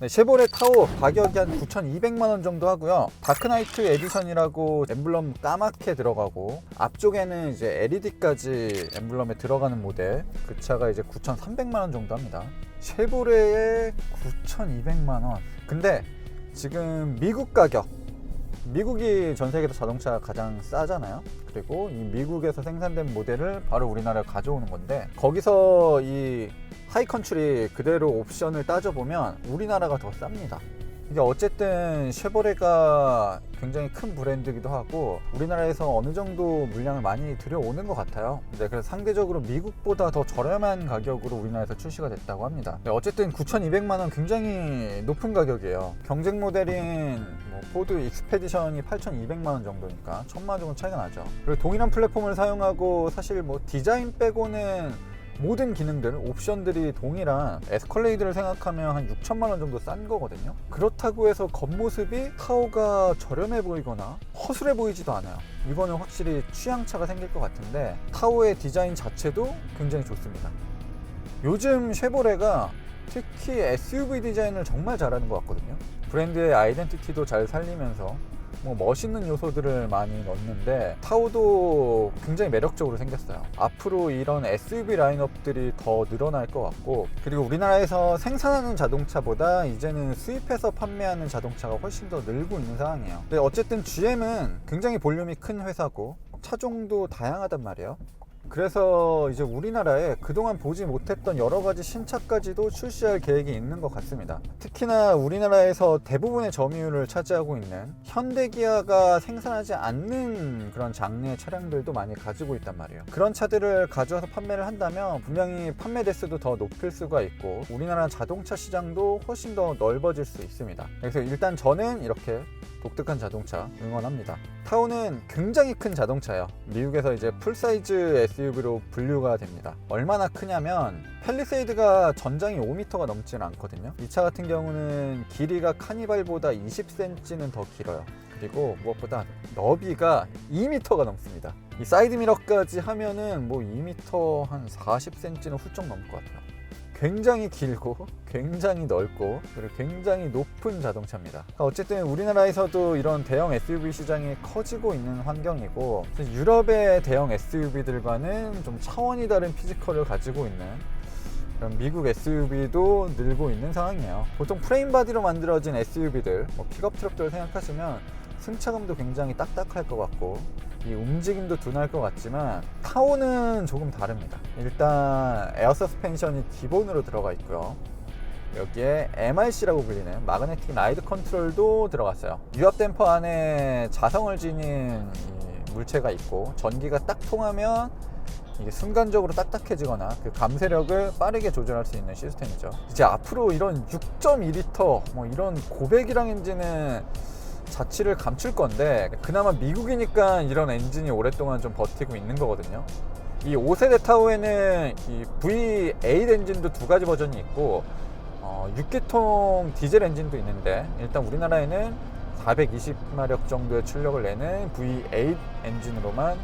네, 쉐보레 타오 가격이 한 9,200만 원 정도 하고요. 다크나이트 에디션이라고 엠블럼 까맣게 들어가고 앞쪽에는 이제 LED까지 엠블럼에 들어가는 모델 그 차가 이제 9,300만 원 정도 합니다. 쉐보레에 9,200만 원. 근데 지금 미국 가격 미국이 전 세계에서 자동차 가장 싸잖아요. 그리고 이 미국에서 생산된 모델을 바로 우리나라에 가져오는 건데 거기서 이 하이컨트리 그대로 옵션을 따져보면 우리나라가 더 쌉니다. 이게 어쨌든 쉐보레가 굉장히 큰 브랜드기도 하고 우리나라에서 어느 정도 물량을 많이 들여오는 것 같아요. 네, 그래서 상대적으로 미국보다 더 저렴한 가격으로 우리나라에서 출시가 됐다고 합니다. 네, 어쨌든 9,200만 원 굉장히 높은 가격이에요. 경쟁 모델인 뭐 포드 익스페디션이 8,200만 원 정도니까 1,000만 원 정도 차이가 나죠. 그리고 동일한 플랫폼을 사용하고 사실 뭐 디자인 빼고는 모든 기능들, 옵션들이 동일한 에스컬레이드를 생각하면 한 6천만 원 정도 싼 거거든요. 그렇다고 해서 겉모습이 타오가 저렴해 보이거나 허술해 보이지도 않아요. 이거는 확실히 취향차가 생길 것 같은데 타오의 디자인 자체도 굉장히 좋습니다. 요즘 쉐보레가 특히 SUV 디자인을 정말 잘하는 것 같거든요. 브랜드의 아이덴티티도 잘 살리면서 뭐 멋있는 요소들을 많이 넣는데 타오도 굉장히 매력적으로 생겼어요. 앞으로 이런 SUV 라인업들이 더 늘어날 것 같고 그리고 우리나라에서 생산하는 자동차보다 이제는 수입해서 판매하는 자동차가 훨씬 더 늘고 있는 상황이에요. 근데 어쨌든 GM은 굉장히 볼륨이 큰 회사고 차종도 다양하단 말이에요. 그래서 이제 우리나라에 그동안 보지 못했던 여러 가지 신차까지도 출시할 계획이 있는 것 같습니다. 특히나 우리나라에서 대부분의 점유율을 차지하고 있는 현대기아가 생산하지 않는 그런 장르의 차량들도 많이 가지고 있단 말이에요. 그런 차들을 가져와서 판매를 한다면 분명히 판매 대수도 더 높일 수가 있고 우리나라 자동차 시장도 훨씬 더 넓어질 수 있습니다. 그래서 일단 저는 이렇게 독특한 자동차 응원합니다. 타오는 굉장히 큰 자동차예요. 미국에서 이제 풀사이즈 SUV 로 분류가 됩니다. 얼마나 크냐면 펠리세이드가 전장이 5m가 넘지는 않거든요. 이 차 같은 경우는 길이가 카니발보다 20cm는 더 길어요. 그리고 무엇보다 너비가 2m가 넘습니다. 이 사이드 미러까지 하면은 뭐 2m 한 40cm는 훌쩍 넘을 것 같아요. 굉장히 길고 굉장히 넓고 그리고 굉장히 높은 자동차입니다. 그러니까 어쨌든 우리나라에서도 이런 대형 SUV 시장이 커지고 있는 환경이고 유럽의 대형 SUV들과는 좀 차원이 다른 피지컬을 가지고 있는 미국 SUV도 늘고 있는 상황이에요. 보통 프레임 바디로 만들어진 SUV들, 뭐 픽업 트럭들을 생각하시면 승차감도 굉장히 딱딱할 것 같고 이 움직임도 둔할 것 같지만 타오는 조금 다릅니다. 일단 에어 서스펜션이 기본으로 들어가 있고요. 여기에 MRC라고 불리는 마그네틱 라이드 컨트롤도 들어갔어요. 유압 댐퍼 안에 자성을 지닌 이 물체가 있고 전기가 딱 통하면 이게 순간적으로 딱딱해지거나 그 감쇄력을 빠르게 조절할 수 있는 시스템이죠. 이제 앞으로 이런 6.2리터 뭐 이런 고배기량 엔진은 자취를 감출 건데 그나마 미국이니까 이런 엔진이 오랫동안 좀 버티고 있는 거거든요. 이 5세대 타오에는 이 V8 엔진도 두 가지 버전이 있고 어, 6기통 디젤 엔진도 있는데 일단 우리나라에는 420마력 정도의 출력을 내는 V8 엔진으로만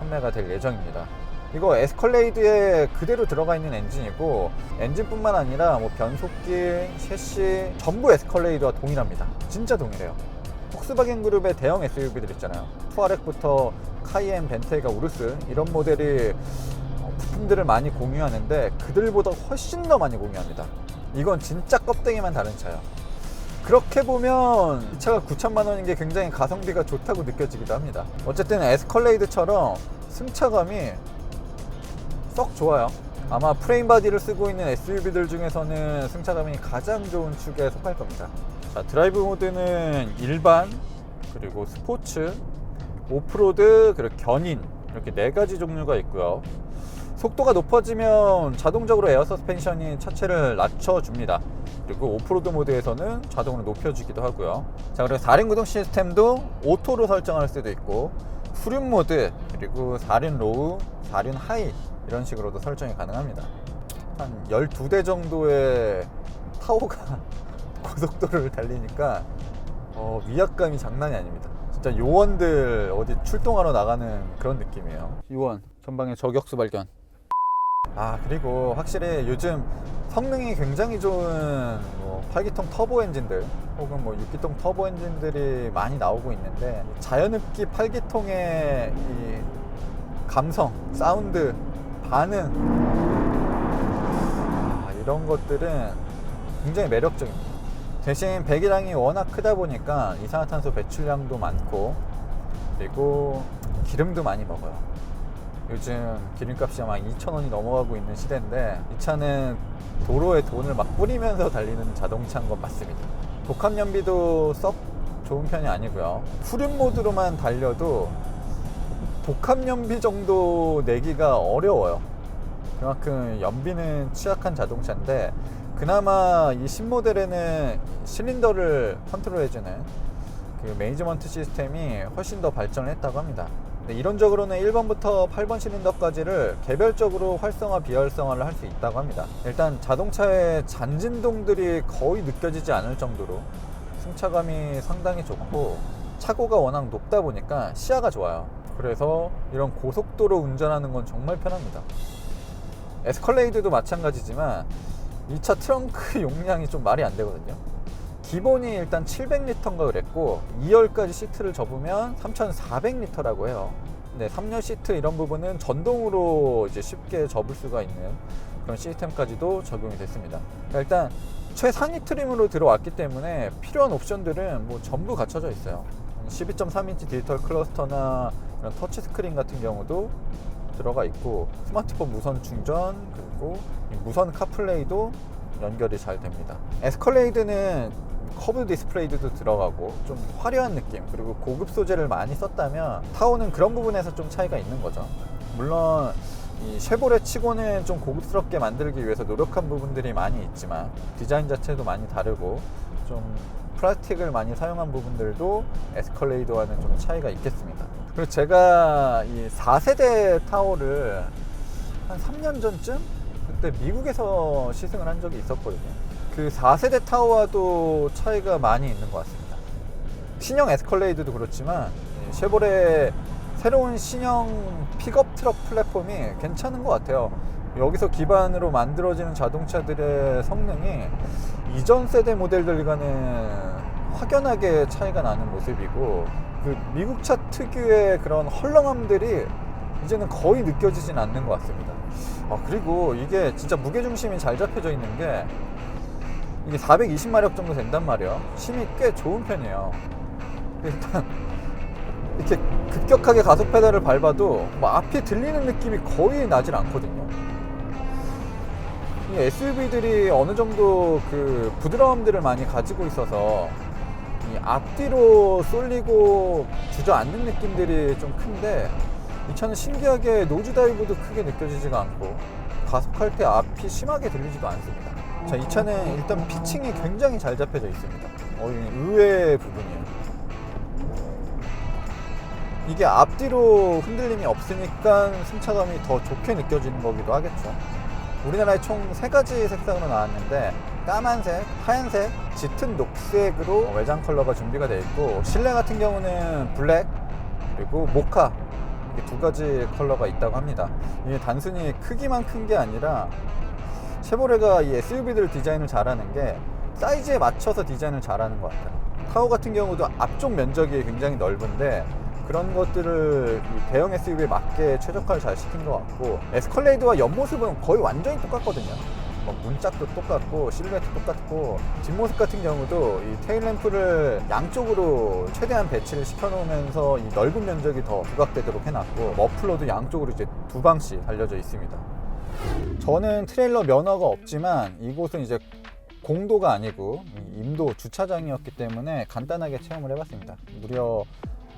판매가 될 예정입니다. 이거 에스컬레이드에 그대로 들어가 있는 엔진이고 엔진뿐만 아니라 뭐 변속기, 셰시 전부 에스컬레이드와 동일합니다. 진짜 동일해요. 폭스바겐 그룹의 대형 SUV들 있잖아요. 투아렉부터 카이엔, 벤테가, 우르스 이런 모델이 어, 부품들을 많이 공유하는데 그들보다 훨씬 더 많이 공유합니다. 이건 진짜 껍데기만 다른 차예요. 그렇게 보면 이 차가 9천만 원인 게 굉장히 가성비가 좋다고 느껴지기도 합니다. 어쨌든 에스컬레이드처럼 승차감이 썩 좋아요. 아마 프레임 바디를 쓰고 있는 SUV들 중에서는 승차감이 가장 좋은 축에 속할 겁니다. 자, 드라이브 모드는 일반, 그리고 스포츠, 오프로드, 그리고 견인 이렇게 네 가지 종류가 있고요. 속도가 높아지면 자동적으로 에어 서스펜션이 차체를 낮춰줍니다. 그리고 오프로드 모드에서는 자동으로 높여주기도 하고요. 자, 그리고 4륜 구동 시스템도 오토로 설정할 수도 있고, 후륜 모드, 그리고 4륜 로우, 4륜 하이 이런 식으로도 설정이 가능합니다. 한 12대 정도의 타오가 고속도로를 달리니까 어, 위압감이 장난이 아닙니다. 진짜 요원들 어디 출동하러 나가는 그런 느낌이에요. 요원 전방에 저격수 발견. 아 그리고 확실히 요즘 성능이 굉장히 좋은 뭐 8기통 터보 엔진들 혹은 뭐 6기통 터보 엔진들이 많이 나오고 있는데 자연흡기 8기통의 이 감성, 사운드, 반응 아, 이런 것들은 굉장히 매력적입니다. 대신 배기량이 워낙 크다 보니까 이산화탄소 배출량도 많고 그리고 기름도 많이 먹어요. 요즘 기름값이 아마 2,000원이 넘어가고 있는 시대인데 이 차는 도로에 돈을 막 뿌리면서 달리는 자동차인 건 맞습니다. 독합 연비도 썩 좋은 편이 아니고요. 후륜 모드로만 달려도 독합 연비 정도 내기가 어려워요. 그만큼 연비는 취약한 자동차인데 그나마 이 신모델에는 실린더를 컨트롤해주는 그 매니지먼트 시스템이 훨씬 더 발전을 했다고 합니다. 네, 이론적으로는 1번부터 8번 실린더까지를 개별적으로 활성화, 비활성화를 할 수 있다고 합니다. 일단 자동차의 잔진동들이 거의 느껴지지 않을 정도로 승차감이 상당히 좋고 차고가 워낙 높다 보니까 시야가 좋아요. 그래서 이런 고속도로 운전하는 건 정말 편합니다. 에스컬레이드도 마찬가지지만 이 차 트렁크 용량이 좀 말이 안 되거든요. 기본이 일단 700리터인가 그랬고 2열까지 시트를 접으면 3,400리터라고 해요. 네, 3열 시트 이런 부분은 전동으로 이제 쉽게 접을 수가 있는 그런 시스템까지도 적용이 됐습니다. 그러니까 일단 최상위 트림으로 들어왔기 때문에 필요한 옵션들은 뭐 전부 갖춰져 있어요. 12.3인치 디지털 클러스터나 이런 터치 스크린 같은 경우도 들어가 있고 스마트폰 무선 충전 그리고 이 무선 카플레이도 연결이 잘 됩니다. 에스컬레이드는 커브 디스플레이도 들어가고 좀 화려한 느낌 그리고 고급 소재를 많이 썼다면 타오는 그런 부분에서 좀 차이가 있는 거죠. 물론 이 쉐보레 치고는 좀 고급스럽게 만들기 위해서 노력한 부분들이 많이 있지만 디자인 자체도 많이 다르고 좀 플라스틱을 많이 사용한 부분들도 에스컬레이드와는 좀 차이가 있겠습니다. 그리고 제가 이 4세대 타워를 한 3년 전쯤 그때 미국에서 시승을 한 적이 있었거든요. 그 4세대 타워와도 차이가 많이 있는 것 같습니다. 신형 에스컬레이드도 그렇지만 이 쉐보레 새로운 신형 픽업 트럭 플랫폼이 괜찮은 것 같아요. 여기서 기반으로 만들어지는 자동차들의 성능이 이전 세대 모델들과는 확연하게 차이가 나는 모습이고 그 미국 차 특유의 그런 헐렁함들이 이제는 거의 느껴지진 않는 것 같습니다. 아, 그리고 이게 진짜 무게중심이 잘 잡혀져 있는 게 이게 420마력 정도 된단 말이에요. 힘이 꽤 좋은 편이에요. 일단 이렇게 급격하게 가속 페달을 밟아도 뭐 앞이 들리는 느낌이 거의 나질 않거든요. 이 SUV들이 어느 정도 그 부드러움들을 많이 가지고 있어서 이 앞뒤로 쏠리고 주저앉는 느낌들이 좀 큰데 이 차는 신기하게 노즈 다이브도 크게 느껴지지가 않고 가속할 때 앞이 심하게 들리지도 않습니다. 자, 이 차는 일단 피칭이 굉장히 잘 잡혀져 있습니다. 어, 이 의외의 부분이에요. 이게 앞뒤로 흔들림이 없으니까 승차감이 더 좋게 느껴지는 거기도 하겠죠. 우리나라에 총세 가지 색상으로 나왔는데 까만색, 하얀색, 짙은 녹색으로 외장 컬러가 준비가 되어 있고 실내 같은 경우는 블랙 그리고 모카 두 가지 컬러가 있다고 합니다. 이게 단순히 크기만 큰 게 아니라 쉐보레가 이 SUV들 디자인을 잘하는 게 사이즈에 맞춰서 디자인을 잘하는 것 같아요. 타워 같은 경우도 앞쪽 면적이 굉장히 넓은데 그런 것들을 이 대형 SUV에 맞게 최적화를 잘 시킨 것 같고 에스컬레이드와 옆모습은 거의 완전히 똑같거든요. 뭐 문짝도 똑같고 실루엣도 똑같고 뒷모습 같은 경우도 이 테일 램프를 양쪽으로 최대한 배치를 시켜놓으면서 이 넓은 면적이 더 부각되도록 해놨고 머플러도 양쪽으로 이제 두 방씩 달려져 있습니다. 저는 트레일러 면허가 없지만 이곳은 이제 공도가 아니고 이 임도 주차장이었기 때문에 간단하게 체험을 해봤습니다. 무려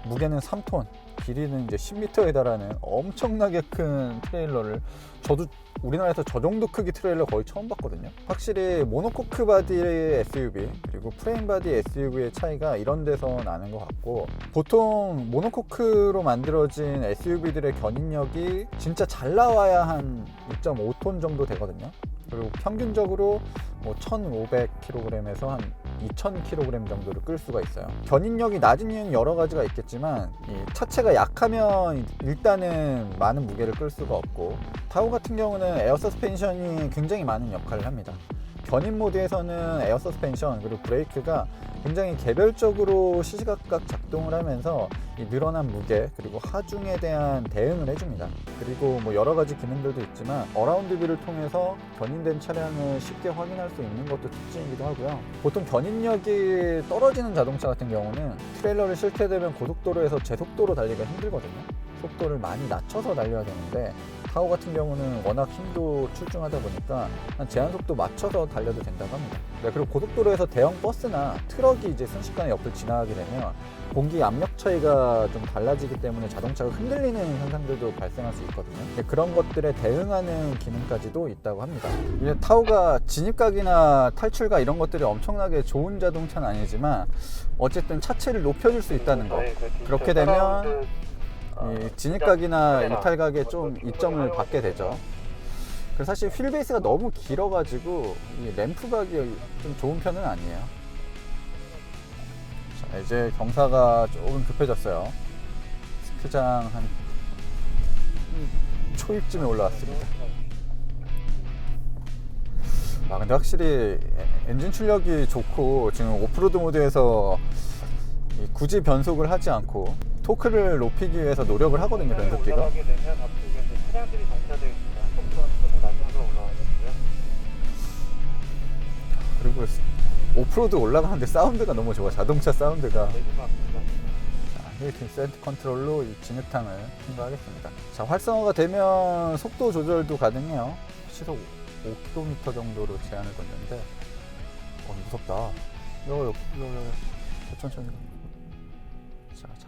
무게는 3톤, 길이는 이제 10m에 달하는 엄청나게 큰 트레일러를 저도 우리나라에서 저 정도 크기 트레일러 거의 처음 봤거든요. 확실히 모노코크 바디의 SUV 그리고 프레임 바디 SUV의 차이가 이런 데서 나는 것 같고 보통 모노코크로 만들어진 SUV들의 견인력이 진짜 잘 나와야 한 2.5톤 정도 되거든요. 그리고 평균적으로 뭐 1,500kg에서 한 2,000kg 정도를 끌 수가 있어요. 견인력이 낮은 이유는 여러 가지가 있겠지만 이 차체가 약하면 일단은 많은 무게를 끌 수가 없고 타오 같은 경우는 에어 서스펜션이 굉장히 많은 역할을 합니다. 견인 모드에서는 에어 서스펜션 그리고 브레이크가 굉장히 개별적으로 시시각각 작동을 하면서 이 늘어난 무게 그리고 하중에 대한 대응을 해줍니다. 그리고 뭐 여러 가지 기능들도 있지만 어라운드 뷰를 통해서 견인된 차량을 쉽게 확인할 수 있는 것도 특징이기도 하고요. 보통 견인력이 떨어지는 자동차 같은 경우는 트레일러를 실게 되면 고속도로에서 제속도로 달리기가 힘들거든요. 속도를 많이 낮춰서 달려야 되는데 타오 같은 경우는 워낙 힘도 출중하다 보니까 한 제한 속도 맞춰서 달려도 된다고 합니다. 네, 그리고 고속도로에서 대형 버스나 트럭이 이제 순식간에 옆을 지나가게 되면 공기 압력 차이가 좀 달라지기 때문에 자동차가 흔들리는 현상들도 발생할 수 있거든요. 네, 그런 것들에 대응하는 기능까지도 있다고 합니다. 이제 타오가 진입각이나 탈출각 이런 것들이 엄청나게 좋은 자동차는 아니지만 어쨌든 차체를 높여줄 수 있다는 거. 그렇게 되면 이 진입각이나 이탈각에 좀 이점을 받게 되죠. 그래서 사실 휠 베이스가 너무 길어가지고 이 램프각이 좀 좋은 편은 아니에요. 자, 이제 경사가 조금 급해졌어요. 스키장 한 초입쯤에 올라왔습니다. 아 근데 확실히 에- 엔진 출력이 좋고 지금 오프로드 모드에서 이 굳이 변속을 하지 않고 토크를 높이기 위해서 노력을 하거든요 변속기가. 올라가게 되면 앞쪽에 이제 차량들이 정차되어 있습니다. 속도는 조금 낮춰서 올라가겠고요. 그리고 스- 오프로드 올라가는데 사운드가 너무 좋아. 자동차 사운드가. 내리막 자, 힐튼 센트 컨트롤로 이 진흙탕을 통과하겠습니다. 자 활성화가 되면 속도 조절도 가능해요. 시속 5km 정도로 제한을 뒀는데 어 무섭다. 요요 요요 천천히. 자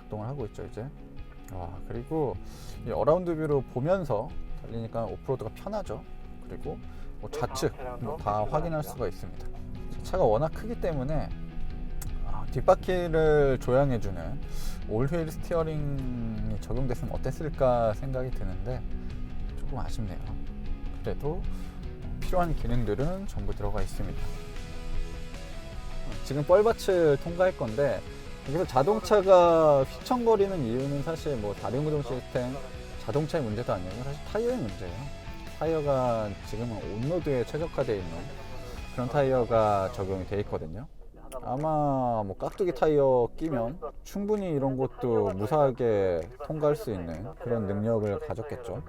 작동을 하고 있죠 이제 와 그리고 이 어라운드 뷰로 보면서 달리니까 오프로드가 편하죠 그리고 뭐 좌측 뭐다 확인할 수가 있습니다 차가 워낙 크기 때문에 아, 뒷바퀴를 조향해주는 올휠 스티어링이 적용됐으면 어땠을까 생각이 드는데 조금 아쉽네요. 그래도 필요한 기능들은 전부 들어가 있습니다. 지금 뻘밭을 통과할 건데 여기서 자동차가 휘청거리는 이유는 사실 뭐 다륜 구동 시스템 자동차의 문제도 아니고 사실 타이어의 문제예요. 타이어가 지금은 온로드에 최적화되어 있는 그런 타이어가 적용이 돼 있거든요. 아마 뭐 깍두기 타이어 끼면 충분히 이런 것도 무사하게 통과할 수 있는 그런 능력을 가졌겠죠.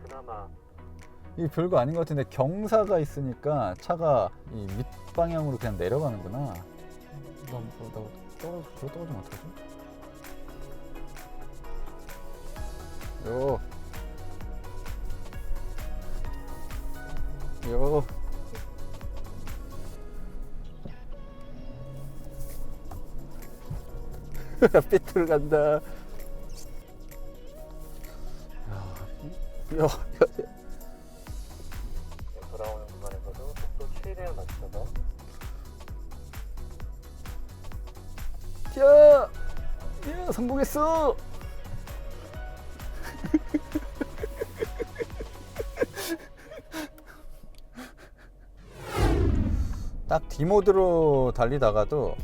이 별거 아닌 것 같은데 경사가 있으니까 차가 이 밑방향으로 그냥 내려가는구나. 나, 뭐, 나 떨어, 불어 떨어지면 어떡하지? 요. 요. 삐뚤 간다. 야, 야, 야, 성공했어! 딱 D 모드로 달리다가도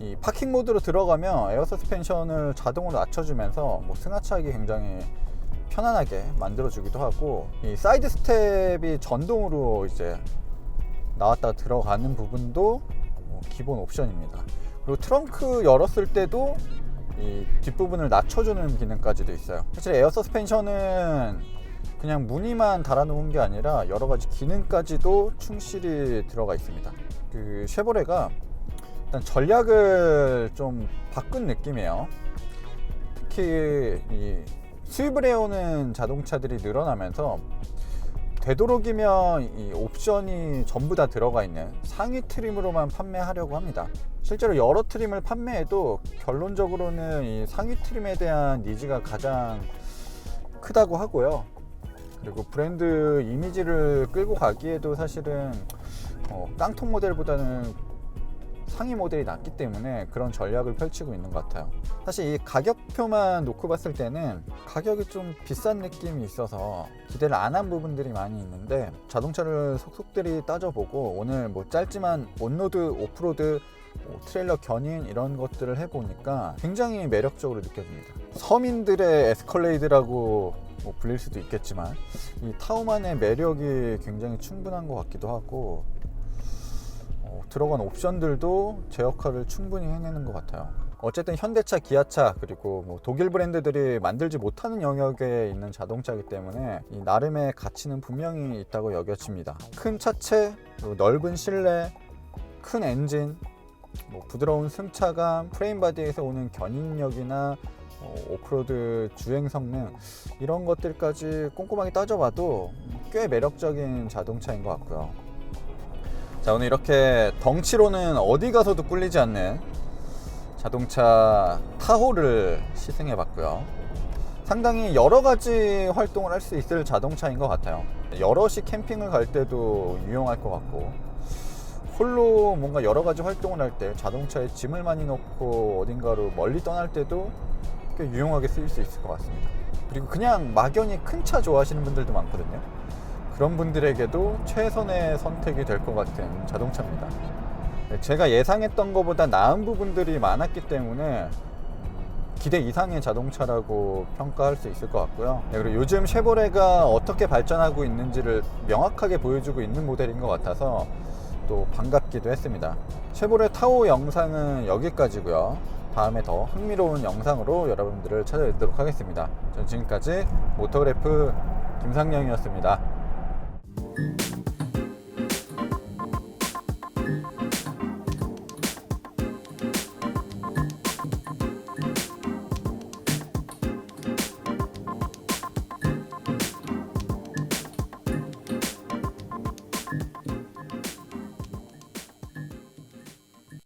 이 파킹 모드로 들어가면 에어 서스펜션을 자동으로 낮춰주면서 뭐 승하차하기 굉장히 편안하게 만들어주기도 하고 이 사이드 스텝이 전동으로 이제 나왔다 들어가는 부분도 뭐 기본 옵션입니다. 그리고 트렁크 열었을 때도 이 뒷부분을 낮춰주는 기능까지도 있어요. 사실 에어 서스펜션은 그냥 무늬만 달아놓은 게 아니라 여러 가지 기능까지도 충실히 들어가 있습니다. 그 쉐보레가 일단 전략을 좀 바꾼 느낌이에요. 특히 이 수입을 해오는 자동차들이 늘어나면서 되도록이면 이 옵션이 전부 다 들어가 있는 상위 트림으로만 판매하려고 합니다. 실제로 여러 트림을 판매해도 결론적으로는 이 상위 트림에 대한 니즈가 가장 크다고 하고요. 그리고 브랜드 이미지를 끌고 가기에도 사실은 어, 깡통 모델보다는 상위 모델이 낫기 때문에 그런 전략을 펼치고 있는 것 같아요. 사실 이 가격표만 놓고 봤을 때는 가격이 좀 비싼 느낌이 있어서 기대를 안 한 부분들이 많이 있는데 자동차를 속속들이 따져보고 오늘 뭐 짧지만 온로드, 오프로드 뭐 트레일러 견인 이런 것들을 해보니까 굉장히 매력적으로 느껴집니다. 서민들의 에스컬레이드라고 뭐 불릴 수도 있겠지만 이 타오만의 매력이 굉장히 충분한 것 같기도 하고 어, 들어간 옵션들도 제 역할을 충분히 해내는 것 같아요. 어쨌든 현대차, 기아차 그리고 뭐 독일 브랜드들이 만들지 못하는 영역에 있는 자동차이기 때문에 이 나름의 가치는 분명히 있다고 여겨집니다. 큰 차체, 넓은 실내, 큰 엔진, 뭐 부드러운 승차감, 프레임 바디에서 오는 견인력이나 어, 오프로드 주행 성능 이런 것들까지 꼼꼼하게 따져봐도 꽤 매력적인 자동차인 것 같고요. 자 오늘 이렇게 덩치로는 어디 가서도 꿀리지 않는 자동차 타호를 시승해 봤고요. 상당히 여러 가지 활동을 할 수 있을 자동차인 것 같아요. 여럿이 캠핑을 갈 때도 유용할 것 같고 홀로 뭔가 여러 가지 활동을 할 때 자동차에 짐을 많이 넣고 어딘가로 멀리 떠날 때도 꽤 유용하게 쓰일 수 있을 것 같습니다. 그리고 그냥 막연히 큰 차 좋아하시는 분들도 많거든요. 그런 분들에게도 최선의 선택이 될 것 같은 자동차입니다. 네, 제가 예상했던 것보다 나은 부분들이 많았기 때문에 기대 이상의 자동차라고 평가할 수 있을 것 같고요. 네, 그리고 요즘 쉐보레가 어떻게 발전하고 있는지를 명확하게 보여주고 있는 모델인 것 같아서 또 반갑기도 했습니다. 쉐보레 타오 영상은 여기까지고요. 다음에 더 흥미로운 영상으로 여러분들을 찾아뵙도록 하겠습니다. 전 지금까지 모토그래프 김상영이었습니다.